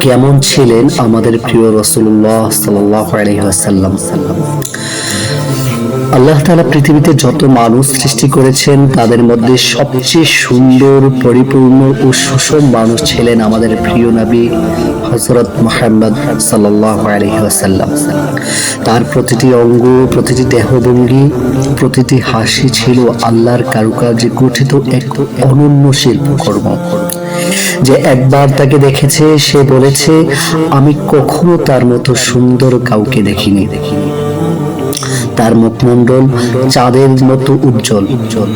কেমন ছিলেন আমাদের প্রিয় রসুল্লাহ সাল্লাহ আলহিহাসাল্লাম আল্লাহ তালা পৃথিবীতে যত মানুষ সৃষ্টি করেছেন, তাদের মধ্যে সবচেয়ে সুন্দর, পরিপূর্ণ ও সুষম মানুষ ছিলেন আমাদের প্রিয় নবী হজরত মোহাম্মদ সাল্লাহ তার প্রতিটি অঙ্গ, প্রতিটি দেহভঙ্গি, প্রতিটি হাসি ছিল আল্লাহর কারুকার্যে গঠিত এক অনন্য শিল্পকর্ম। যে একবার তাকে দেখেছে, সে বলেছে, আমি কখনো তার মতো সুন্দর কাউকে দেখিনি। দেখিনি তার মুখমণ্ডল চাঁদের মতো উজ্জ্বল উজ্জ্বল।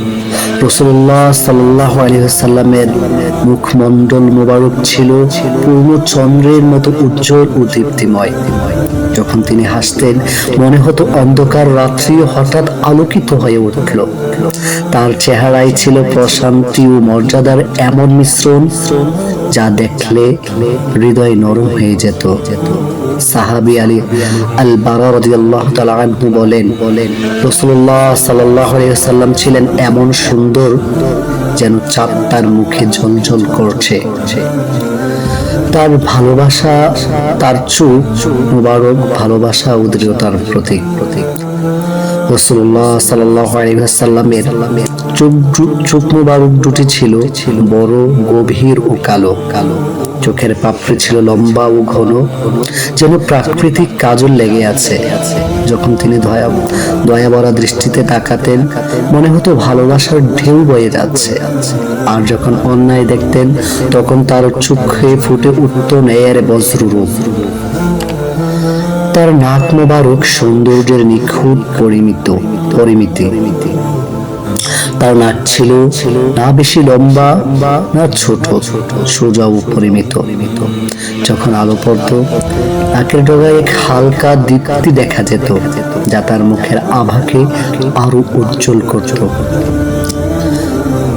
রসুল্লাহ সাল্লাহ আলহামের মুখমণ্ডল মোবারক ছিল পূর্ণ চন্দ্রের মতো উজ্জ্বল ও দীপ্তিময়। যখন তিনি হাসতেন, মনে হতো অন্ধকার রাত্রি হঠাৎ আলোকিত হয়ে উঠল। তার চেহারায় ছিল প্রশান্তি ও মর্যাদার এমন মিশ্রণ যা দেখলে হৃদয় নরম হয়ে যেত। সাহাবি আলী আল বারা রাদিয়াল্লাহু তাআলা আনহু বলেন বলেন রাসূলুল্লাহ সাল্লাল্লাহু আলাইহি সাল্লাম ছিলেন এমন সুন্দর যেন চাঁদ তার মুখে ঝলঝল করছে। তার ভালোবাসা, তার চুপ মুবারক ভালোবাসা ও দৃঢ়তার প্রতীক প্রতীক। রসুল্লাহ সাল্লাহ চোখ চোখ মুবারক দুটি ছিল, বড়, গভীর ও কালো। কালো চোখের পাপড়ি ছিল লম্বা ও ঘন, যেন প্রাকৃতিক কাজল লেগে আছে। যখন তিনি দয়া দয়া দৃষ্টিতে তাকাতেন, মনে হতো ভালোবাসার ঢেউ বয়ে যাচ্ছে। আর যখন অন্যায় দেখতেন, তখন তার চোখে ফুটে উঠত ন্যায়ের বজ্ররূপ। তার নাক মোবারক সৌন্দর্যের নিখুঁত পরিমিত, পরিমিতি। তার নাক ছিল না বেশি লম্বা, না ছোট ছোট সোজা ও পরিমিত। যখন আলো পড়ত, নাকের ডগায় এক হালকা দীপ্তি দেখা যেত, যা তার মুখের আভাকে আরও উজ্জ্বল করত।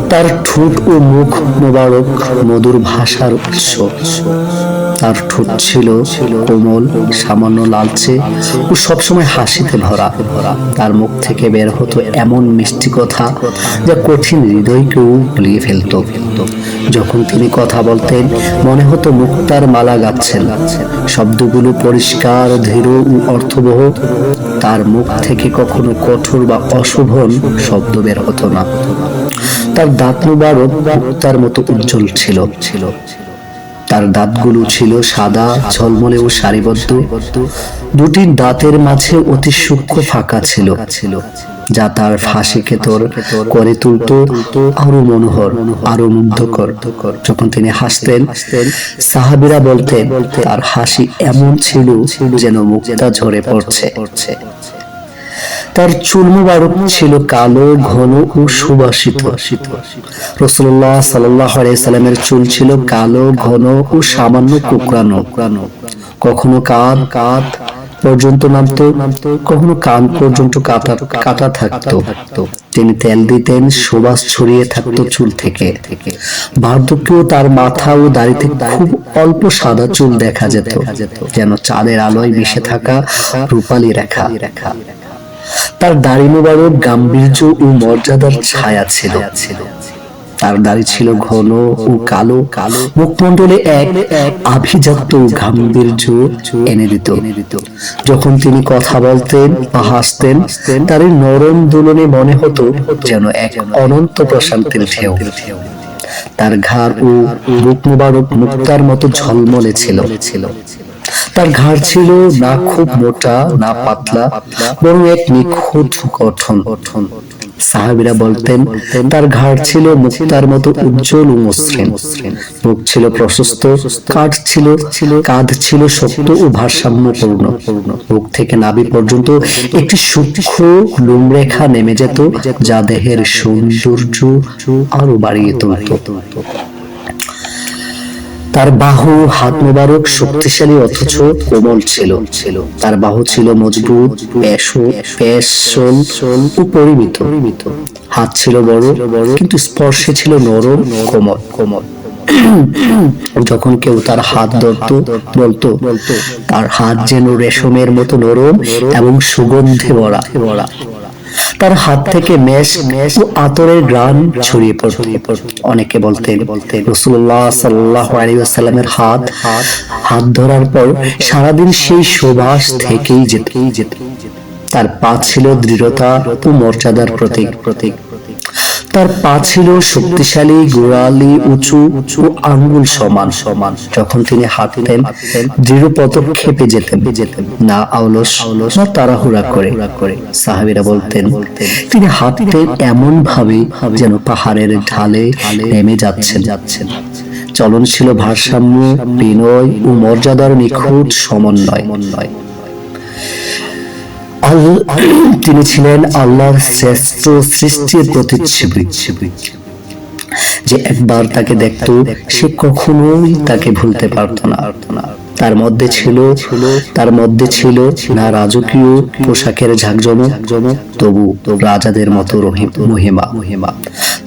তার ঠোঁট ও মুখ মোবারক, মধুর ভাষার উৎস। তার ঠোঁট ছিল কোমল, সামান্য লালচে ও সবসময় হাসিতে ভরা। ভরা তার মুখ থেকে বের হতো এমন মিষ্টি কথা যা কঠিন হৃদয়কেও ভুলিয়ে ফেলত। যখন তিনি কথা বলতেন, মনে হতো মুক্তার মালা গাচ্ছেন। শব্দগুলো পরিষ্কার ধীর ও অর্থবহ। তার মুখ থেকে কখনো কঠোর বা অশোভন শব্দ বের হতো না। তার দাঁত মুবারক মুক্তার মতো উজ্জ্বল ছিল ছিল। তার দাঁতগুলো ছিল সাদা, ঝলমলে ও সারিবদ্ধ। দুটি দাঁতের মাঝে অতি সূক্ষ্ম ফাঁকা ছিল, যা তার ফাঁসিকে তোর করে তুলতো, আরও মনোহর, আরও মুগ্ধকর। যখন তিনি হাসতেন, সাহাবিরা বলতেন, তার হাসি এমন ছিল যেন মুক্তা ঝরে পড়ছে। তার চুল মুবারক ছিল কালো, ঘন ও সুবাসিত। রসুল্লাহ সাল্লাহ সাল্লামের চুল ছিল কালো, ঘন ও সামান্য কুকরানো কখনো কাঁধ কাঁধ পর্যন্ত নামতো, কখনো কান পর্যন্ত কাটা কাটা থাকতো। তিনি তেল দিতেন, সুবাস ছড়িয়ে থাকতো চুল থেকে। বার্ধক্যেও তার মাথা ও দাড়িতে খুব অল্প সাদা চুল দেখা যেত, যেন চাঁদের আলোয় মিশে থাকা রূপালী রেখা রেখা। তার দাড়ি মোবারক, গাম্ভীর্য ও মর্যাদার ছায়া ছিল। তার দাড়ি ছিল ঘন ও কালো। কালো মুখমণ্ডলে এক আভিজাত্য গাম্ভীর্য এনে দিত। যখন তিনি কথা বলতেন বা হাসতেন, তার নরম দোলনে মনে হতো যেন এক অনন্ত প্রশান্তির ঢেউ। তার ঘাড় ও বুক মুবারক মুক্তার মতো ঝলমলে ছিল। তার ঘাড় ছিল না খুব মোটা, না পাতলা, বরং এক নিখুঁত গঠন। গঠন সাহাবিরা বলতেন, তার ঘাড় ছিল মুক্তার মতো উজ্জ্বল ও মসৃণ। মুখ ছিল প্রশস্ত, কাঠ ছিল, কাঁধ ছিল শক্ত ও ভারসাম্যপূর্ণ। মুখ থেকে নাভি পর্যন্ত একটি সূক্ষ্ম লোমরেখা নেমে যেত, যা দেহের সৌন্দর্য আরও বাড়িয়ে তুলত। তার বাহু হাত মোবারক শক্তিশালী অথচ কোমল ছিল। তার বাহু ছিল মজবুত পরিমিত। হাত ছিল বড়, কিন্তু স্পর্শে ছিল নরম কোমল কোমল। যখন কেউ তার হাত ধরতো, বলতো, তার হাত যেন রেশমের মতো নরম এবং সুগন্ধে ভরা। তার হাত থেকে মেষ মেষ ও আতরের গ্রান ছড়িয়ে পড়ত। অনেকে বলতে বলতে রসুল্লাহ সাল্লাহ আলাইসাল্লামের হাত হাত হাত ধরার পর সারাদিন সেই সুবাস থেকেই যেতেই যেত। তার পা ছিল দৃঢ়তা ও মর্যাদার প্রতীক। প্রতীক। তার পা ছিল শক্তিশালী, গোড়ালি, উঁচু ও আঙ্গুল সমান। সমান যখন তিনি হাঁটতেন দৃঢ় পদক্ষেপে যেতেন। যেতেন না, আউলস আউলস না, তাড়াহুড়া করে। সাহাবীরা বলতেন, তিনি হাঁটতেন এমন ভাবে যেন পাহাড়ের ঢালে নেমে যাচ্ছেন। যাচ্ছেন চলন ছিল ভারসাম্য, বিনয় ও মর্যাদার নিখুঁত সমন্বয়। আল- তিনি ছিলেন আল্লাহর শ্রেষ্ঠ সৃষ্টির প্রতিচ্ছবি। যে একবার তাকে দেখত সে কখনোই তাকে ভুলতে পারত না। তার মধ্যে ছিল তার মধ্যে ছিল না রাজকীয় পোশাকের ঝাঁকজমক তবু রাজাদের মতো রহিম মহিমা মহিমা।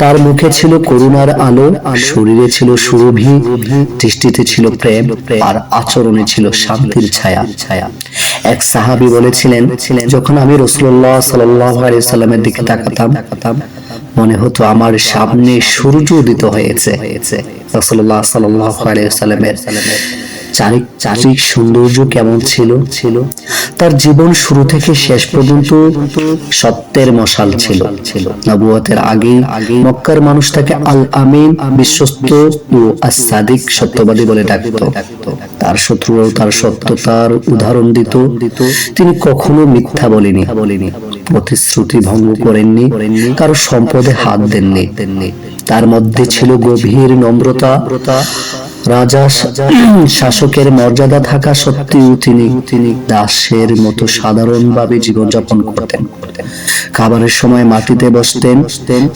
তার মুখে ছিল করুণার আলো শরীরে ছিল সুরভি দৃষ্টিতে ছিল প্রেম আর আচরণে ছিল শান্তির ছায়া। ছায়া। এক সাহাবী বলেছিলেন যখন আমি রসুল্লাহ সাল্লাহ সাল্লামের দিকে তাকাতাম মনে হতো আমার সামনে সূর্য উদিত হয়েছে। রসুল্লাহ সাল্লাহ সাল্লামের চারিক চারিক সৌন্দর্য কেমন ছিল? ছিল তার জীবন শুরু থেকে শেষ পর্যন্ত সত্যের মশাল ছিল। নবুয়তের আগে মক্কার মানুষ তাকে আল আমিন বিশ্বস্ত ও আসাদিক সত্যবাদী বলে ডাকত। তার শত্রুরাও তার সত্যতার উদাহরণ দিত। তিনি কখনো মিথ্যা বলেনি। প্রতিশ্রুতি ভঙ্গ করেননি। কারও সম্পদে হাত দেননি। তার মধ্যে ছিল গভীর নম্রতা রাজা শাসকের মর্যাদা থাকা সত্ত্বেও তিনি তিনি দাসের মতো সাধারণভাবে জীবনযাপন করতেন। খাবারের সময় মাটিতে বসতেন,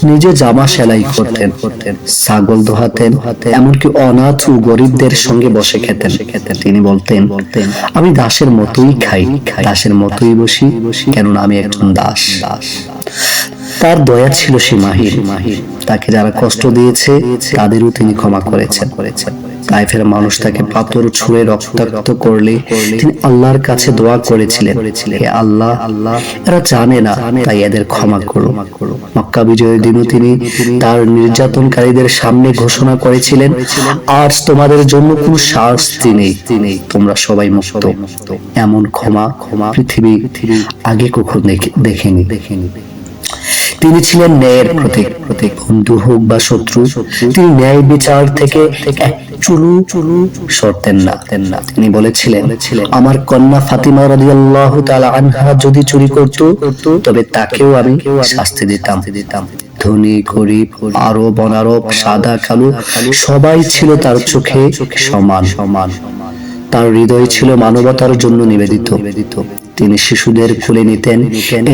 নিজে জামা সেলাই করতেন করতেন ছাগল দোহাতেন এমনকি অনাথ ও গরিবদের সঙ্গে বসে খেতেন। খেতেন তিনি বলতেন বলতেন আমি দাসের মতোই খাই, দাসের মতোই বসি বসি কেননা আমি একজন দাস। দাস তার দয়া ছিল সীমাহীন। মাহির তাকে যারা কষ্ট দিয়েছে, তাদেরও তিনি ক্ষমা করেছেন করেছেন। তাইফের মানুষ তাকে পাথর ছুঁড়ে রক্তাক্ত করলে তিনি আল্লাহর কাছে দোয়া করেছিলেন। হে আল্লাহ আল্লাহ এরা জানে না তাই এদের ক্ষমা করো। মক্কা বিজয়ের দিনও তিনি তার নির্যাতনকারীদের সামনে ঘোষণা করেছিলেন আজ তোমাদের জন্য কোনো শাস্তি নেই। তোমরা সবাই মুক্ত। এমন ক্ষমা ক্ষমা পৃথিবী আগে কখনো দেখেনি। দেখেনি। তিনি ছিলেন ন্যায়ের প্রতীক। প্রতীক। বন্ধু হোক বা শত্রু তিনি ন্যায় বিচার থেকে এক চুলু চুলু সরতেন না। না তিনি বলেছিলেন, আমার কন্যা ফাতিমা আনহা যদি চুরি করত, তবে তাকেও আমি শাস্তি দিতাম। দিতাম ধনী, গরিব আরব অনারব সাদা কালো, সবাই ছিল তার চোখে সমান। সমান তার হৃদয় ছিল মানবতার জন্য নিবেদিত নিবেদিত। তিনি শিশুদের খুলে নিতেন,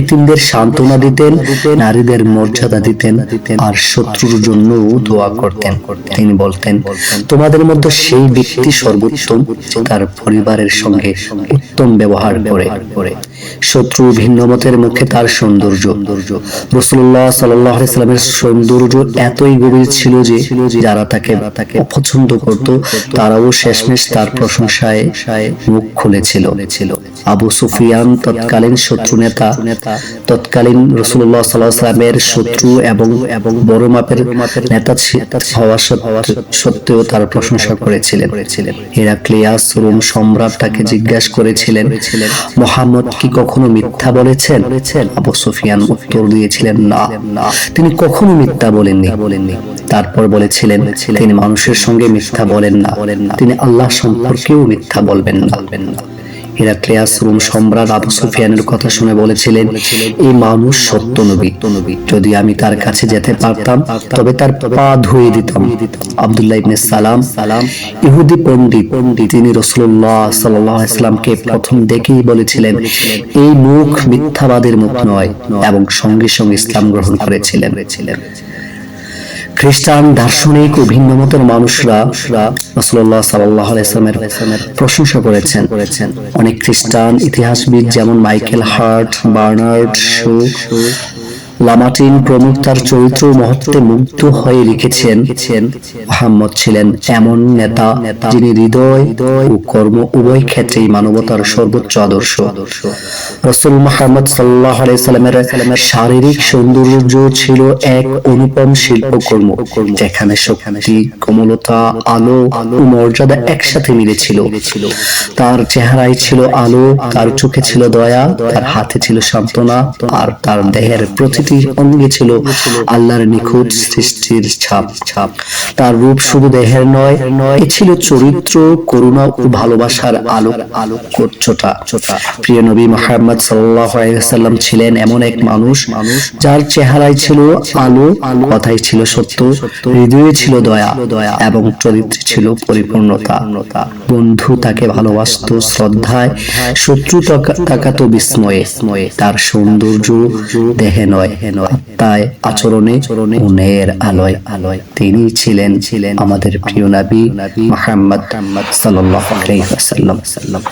এতিমদের সান্ত্বনা দিতেন, নারীদের মর্যাদা দিতেন আর শত্রুর জন্য দোয়া করতেন। তিনি বলতেন, তোমাদের মধ্যে সেই ব্যক্তি সর্বোত্তম, তার পরিবারের সঙ্গে উত্তম ব্যবহার করে করে। শত্রু ভিন্ন মতের মুখে তার সৌন্দর্য। রসুল্লাহ সাল্লামের সৌন্দর্য এতই গভীর ছিল যে যারা তাকে তাকে অপছন্দ করত, তারাও শেষমেশ তার প্রশংসায় মুখ খুলেছিল। আবু সুফিয়ান তৎকালীন শত্রু নেতা, তৎকালীন রসুল্লাহ সাল্লামের শত্রু এবং এবং বড় মাপের নেতা হওয়া সত্ত্বেও তার প্রশংসা করেছিলেন। হেরাক্লিয়াস রোম সম্রাট তাকে জিজ্ঞাসা করেছিলেন, মোহাম্মদ কি কখনো মিথ্যা বলেছেন? বলেছেন আবু সুফিয়ান উত্তর দিয়েছিলেন, না। তিনি কখনো মিথ্যা বলেননি। বলেননি তারপর বলেছিলেন, তিনি মানুষের সঙ্গে মিথ্যা বলেন না বলেন না। তিনি আল্লাহ সম্পর্কেও মিথ্যা বলবেন না। হিরাক্লিয়াস রোম সম্রাট আবু সুফিয়ানের কথা শুনে বলেছিলেন, এই মানুষ সত্য নবী। যদি আমি তার কাছে যেতে পারতাম, তবে তার পা ধুয়ে দিতাম। আব্দুল্লাহ ইবনে সালাম সালাম ইহুদি পণ্ডিত পণ্ডিত, তিনি রাসূলুল্লাহ সাল্লাল্লাহু আলাইহি সাল্লামকে প্রথম দেখেই বলেছিলেন, এই মুখ মিথ্যাবাদের মুখ নয়, এবং সঙ্গে সঙ্গে ইসলাম গ্রহণ করেছিলেন। খ্রিস্টান, দার্শনিক ও ভিন্ন মতের মানুষরা রাসূলুল্লাহ সাল্লাল্লাহু আলাইহি সাল্লামের প্রশংসা করেছেন। অনেক খ্রিস্টান ইতিহাসবিদ যেমন Michael Hart, Bernard Shaw Lamartine প্রমুখ তার চরিত্র মহত্বে মুগ্ধ হয়ে লিখেছেন মোহাম্মদ ছিলেন এমন নেতা যিনি হৃদয় ও কর্ম উভয় ক্ষেত্রেই মানবতার সর্বোচ্চ আদর্শ। রসুল মোহাম্মদ সাল্লাহ সাল্লামের শারীরিক সৌন্দর্য ছিল এক অনুপম শিল্পকর্ম, যেখানে শক্তি, কোমলতা, আলো ও মর্যাদা একসাথে মিলেছিল। তার চেহারায় ছিল আলো, তার চোখে ছিল দয়া, তার হাতে ছিল সান্ত্বনা আর তার দেহের প্রতিটি অঙ্গে ছিল আল্লাহর নিখুঁত সৃষ্টির ছাপ ছাপ। তার রূপ শুধু দেহের নয় এ ছিল চরিত্র করুণা ও ভালোবাসার আলোক আলোক ছোটা ছোটা প্রিয় নবী মোহাম্মদ সাল্লাল্লাহু আলাইহি সাল্লাম ছিলেন এমন এক মানুষ মানুষ যার চেহারায় ছিল আলো আলো কথাই ছিল সত্য হৃদয়ে ছিল দয়া দয়া এবং চরিত্রে ছিল পরিপূর্ণতা। বন্ধু তাকে ভালোবাসত শ্রদ্ধায় শত্রু তাকা- তাকাতো বিস্ময়ে। তার সৌন্দর্য দেহে নয় আত্মায় আচরণে মনের আলোয় আলোয় তিনি ছিলেন ছিলেন আমাদের প্রিয় নাবি সাল্লাম সাল্লাম